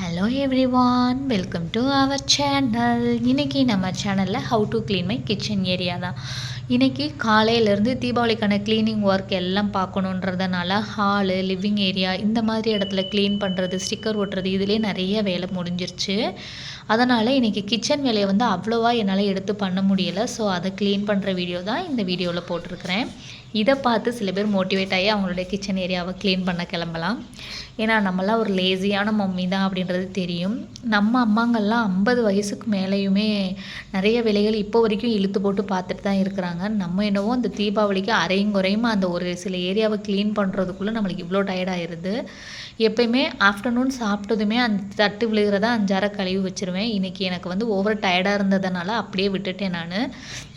Hello everyone welcome to our channel இன்றைக்கி நம்ம சேனலில் how to clean my kitchen area தான். இன்றைக்கி காலையிலேருந்து தீபாவளிக்கான க்ளீனிங் ஒர்க் எல்லாம் பார்க்கணுன்றதுனால ஹாலு லிவிங் ஏரியா இந்த மாதிரி இடத்துல க்ளீன் பண்ணுறது ஸ்டிக்கர் ஒட்டுறது இதுலேயே நிறைய வேலை முடிஞ்சிருச்சு. அதனால் இன்றைக்கி கிச்சன் வேலையை வந்து அவ்வளோவா என்னால் எடுத்து பண்ண முடியலை. ஸோ அதை க்ளீன் பண்ணுற வீடியோ தான் இந்த வீடியோவில் போட்டிருக்கிறேன். இதை பார்த்து சில பேர் மோட்டிவேட் ஆகி அவங்களுடைய கிச்சன் ஏரியாவை க்ளீன் பண்ண கிளம்பலாம். ஏன்னா நம்மளாம் ஒரு லேசியான மம்மி தான் அப்படின்றது தெரியும். நம்ம அம்மாங்கள்லாம் ஐம்பது வயசுக்கு மேலேயுமே நிறைய வேலைகள் இப்போ வரைக்கும் இழுத்து போட்டு பார்த்துட்டு தான் இருக்கிறாங்க. நம்ம என்னவோ அந்த தீபாவளிக்கு அரையும் குறையுமா அந்த ஒரு சில ஏரியாவை க்ளீன் பண்ணுறதுக்குள்ளே நம்மளுக்கு இவ்வளோ டயர்டாயிருது எப்பயுமே ஆஃப்டர்நூன் சாப்பிட்டதுமே அந்த தட்டு விழுகிறத அஞ்சார கழுவி வச்சுருவேன். இன்றைக்கி எனக்கு வந்து ஓவர் டயர்டாக இருந்ததுனால அப்படியே விட்டுட்டேன் நான்.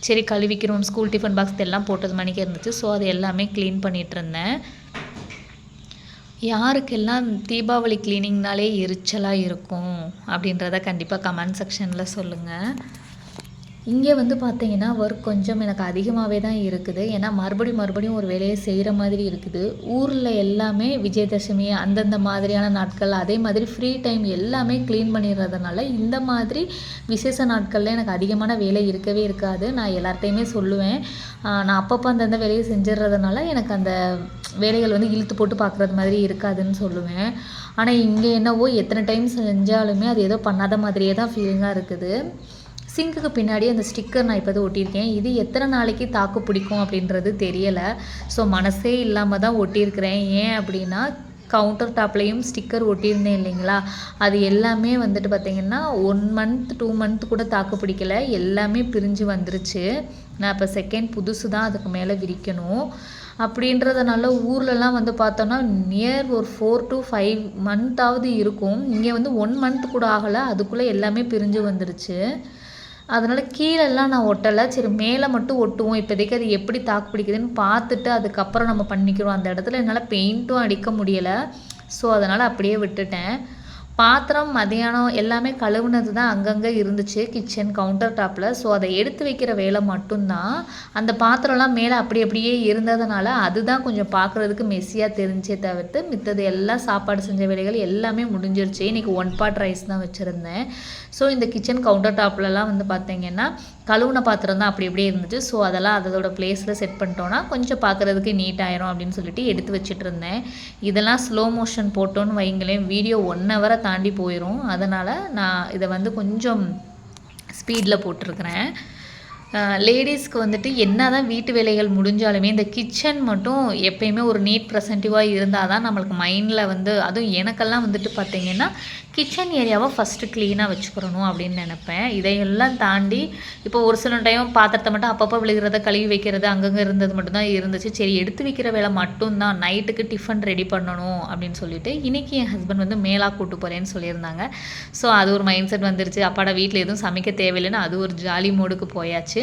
சரி கழுவிக்கிறோம் ஸ்கூல் டிஃபன் பாக்ஸ் எல்லாம் போட்டது மணிக்கு இருந்துச்சு. ஸோ அது எல்லாமே க்ளீன் பண்ணிகிட்டு இருந்தேன் யாருக்கெல்லாம் தீபாவளி க்ளீனிங்னாலே எரிச்சலாக இருக்கும் அப்படின்றத கண்டிப்பாக கமெண்ட் செக்ஷனில் சொல்லுங்கள் இங்கே வந்து பார்த்தீங்கன்னா ஒர்க் கொஞ்சம் எனக்கு அதிகமாகவே தான் இருக்குது. ஏன்னா மறுபடியும் மறுபடியும் ஒரு வேலையை செய்கிற மாதிரி இருக்குது. ஊரில் எல்லாமே விஜயதசமி அந்தந்த மாதிரியான நாட்கள் அதே மாதிரி ஃப்ரீ டைம் எல்லாமே க்ளீன் பண்ணிடுறதுனால இந்த மாதிரி விசேஷ நாட்களில் எனக்கு அதிகமான வேலை இருக்கவே இருக்காது. நான் எல்லார்ட்டையுமே சொல்லுவேன். நான் அப்பப்போ அந்தந்த வேலையை செஞ்சிடுறதுனால எனக்கு அந்த வேலைகள் வந்து இழுத்து போட்டு பார்க்குறது மாதிரி இருக்காதுன்னு சொல்லுவேன். ஆனால் இங்கே என்னவோ எத்தனை டைம் செஞ்சாலுமே அது ஏதோ பண்ணாத மாதிரியே தான் ஃபீலிங்காக இருக்குது. சிங்குக்கு பின்னாடி அந்த ஸ்டிக்கர் நான் இப்போ ஒட்டியிருக்கேன். இது எத்தனை நாளைக்கு தாக்கு பிடிக்கும் அப்படின்றது தெரியலை. ஸோ மனசே இல்லாமல் தான் ஒட்டியிருக்கிறேன். ஏன் அப்படின்னா கவுண்டர் டாப்லேயும் ஸ்டிக்கர் ஒட்டியிருந்தேன் இல்லைங்களா? அது எல்லாமே வந்துட்டு பார்த்திங்கன்னா ஒன் மந்த் டூ மந்த் கூட தாக்கு பிடிக்கல. எல்லாமே பிரிஞ்சு வந்துருச்சு. நான் இப்போ செகண்ட் புதுசு தான் அதுக்கு மேலே விரிக்கணும். அப்படின்றதுனால ஊர்லலாம் வந்து பார்த்தோன்னா நியர் ஒரு ஃபோர் டு ஃபைவ் மந்த்தாவது இருக்கும். இங்கே வந்து ஒன் மந்த் கூட ஆகலை. அதுக்குள்ளே எல்லாமே பிரிஞ்சு வந்துருச்சு. அதனால் கீழெல்லாம் நான் ஒட்டலை. சரி மேலே மட்டும் ஒட்டுவோம். இப்போதைக்கு அது எப்படி தாக்கு பிடிக்குதுன்னு பார்த்துட்டு அதுக்கப்புறம் நம்ம பண்ணிக்கிறோம். அந்த இடத்துல என்னால் பெயிண்ட்டும் அடிக்க முடியலை. ஸோ அதனால் அப்படியே விட்டுட்டேன். பாத்திரம் மதியானம் எல்லாமே கழுவுனது தான் அங்கங்கே இருந்துச்சு கிச்சன் கவுண்டர் டாப்பில் ஸோ அதை எடுத்து வைக்கிற வேலை மட்டும்தான். அந்த பாத்திரம்லாம் மேலே அப்படி அப்படியே இருந்ததுனால அதுதான் கொஞ்சம் பார்க்குறதுக்கு மெஸ்ஸியாக தெரிஞ்சே தவிர்த்து மித்தது எல்லாம் சாப்பாடு செஞ்ச வேலைகள் எல்லாமே முடிஞ்சிருச்சு. இன்றைக்கி ஒன் பாட் ரைஸ் தான் வச்சுருந்தேன். ஸோ இந்த கிச்சன் கவுண்டர் டாப்லலாம் வந்து பார்த்தீங்கன்னா கழுவுன பாத்திரம் தான் அப்படி அப்படியே இருந்துச்சு. ஸோ அதெல்லாம் அதோட பிளேஸில் செட் பண்ணிட்டோன்னா கொஞ்சம் பார்க்குறதுக்கு நீட் ஆயிரும் அப்படின்னு சொல்லிட்டு எடுத்து வச்சுட்டு இருந்தேன். இதெல்லாம் ஸ்லோ மோஷன் போட்டோன்னு வைங்களேன் வீடியோ ஒன் ஹவரை தாண்டி போயிடும் அதனால் நான் இதை வந்து கொஞ்சம் ஸ்பீடில் போட்டிருக்கிறேன். லேடிஸ்க்கு வந்துட்டு என்ன தான் வீட்டு வேலைகள் முடிஞ்சாலுமே இந்த கிச்சன் மட்டும் எப்பயுமே ஒரு நீட் ப்ரெசன்டிவாக இருந்தால் தான் நம்மளுக்கு மைண்டில் வந்து அதுவும் எனக்கெல்லாம் வந்துட்டு பார்த்திங்கன்னா கிச்சன் ஏரியாவை ஃபஸ்ட்டு க்ளீனாக வச்சுக்கிறணும் அப்படின்னு நினப்பேன். இதையெல்லாம் தாண்டி இப்போ ஒரு சில டைம் பாத்திரத்தை மட்டும் அப்பப்போ விழுகிறத கழுவி வைக்கிறது அங்கங்கே இருந்தது மட்டும்தான் இருந்துச்சு. சரி எடுத்து வைக்கிற வேலை மட்டும்தான் நைட்டுக்கு டிஃபன் ரெடி பண்ணணும் அப்படின்னு சொல்லிட்டு இன்றைக்கி என் ஹஸ்பண்ட் வந்து மேலாக கூட்டு போகிறேன்னு சொல்லியிருந்தாங்க. ஸோ அது ஒரு மைண்ட் செட் வந்துருச்சு. அப்பாடா வீட்டில் எதுவும் சமைக்க தேவையில்லைன்னு அது ஒரு ஜாலி மூடுக்கு போயாச்சு.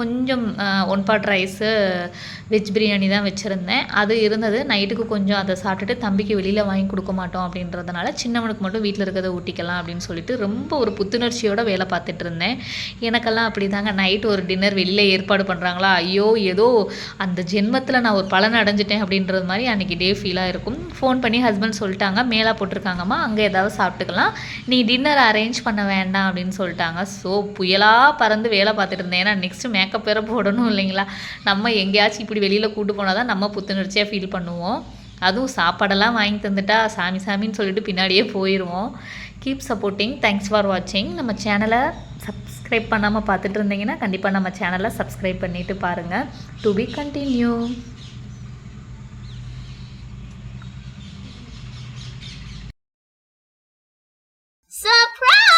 கொஞ்சம் one pot rice veg biryani தான் வச்சுருந்தேன். அது இருந்தது. நைட்டுக்கு கொஞ்சம் அதை சாப்பிட்டுட்டு தம்பிக்கு வெளியில் வாங்கி கொடுக்க மாட்டோம் அப்படின்றதுனால சின்னவனுக்கு மட்டும் வீட்டில் இருக்கிறத ஊட்டிக்கலாம் அப்படின்னு சொல்லிட்டு ரொம்ப ஒரு புத்துணர்ச்சியோட வேலை பார்த்துட்டு இருந்தேன். எனக்கெல்லாம் அப்படி தாங்க நைட் ஒரு டின்னர் வெளியில் ஏற்பாடு பண்ணுறாங்களா ஐயோ ஏதோ அந்த ஜென்மத்தில் நான் ஒரு பலன் அடைஞ்சிட்டேன் அப்படின்றது மாதிரி அன்றைக்கி டே ஃபீலாக இருக்கும். ஃபோன் பண்ணி ஹஸ்பண்ட் சொல்லிட்டாங்க. மேலே போட்டிருக்காங்கம்மா. அங்கே ஏதாவது சாப்பிட்டுக்கலாம். நீ டின்னர் அரேஞ்ச் பண்ண வேண்டாம் அப்படின்னு சொல்லிட்டாங்க. ஸோ புயலாக பறந்து வேலை பார்த்துட்டு இருந்தேன். ஏன்னா நெக்ஸ்ட்டு மேக்கப் வேறு போடணும் இல்லைங்களா? நம்ம எங்கேயாச்சும் இப்படி வெளியில் கூட்டு போனால் தான் நம்ம புத்துணர்ச்சியாக ஃபீல் பண்ணுவோம். அதுவும் சாப்பாடெல்லாம் வாங்கி தந்துட்டா சாமி சாமின்னு சொல்லிட்டு பின்னாடியே போயிடுவோம் கீப் சப்போர்ட்டிங் தேங்க்ஸ் ஃபார் வாட்சிங் நம்ம சேனலை சப்ஸ்கிரைப் பண்ணாமல் பார்த்துட்டு இருந்தீங்கன்னா கண்டிப்பாக நம்ம சேனலை சப்ஸ்கிரைப் பண்ணிவிட்டு பாருங்கள் டு பி கண்டினியூ Surprise!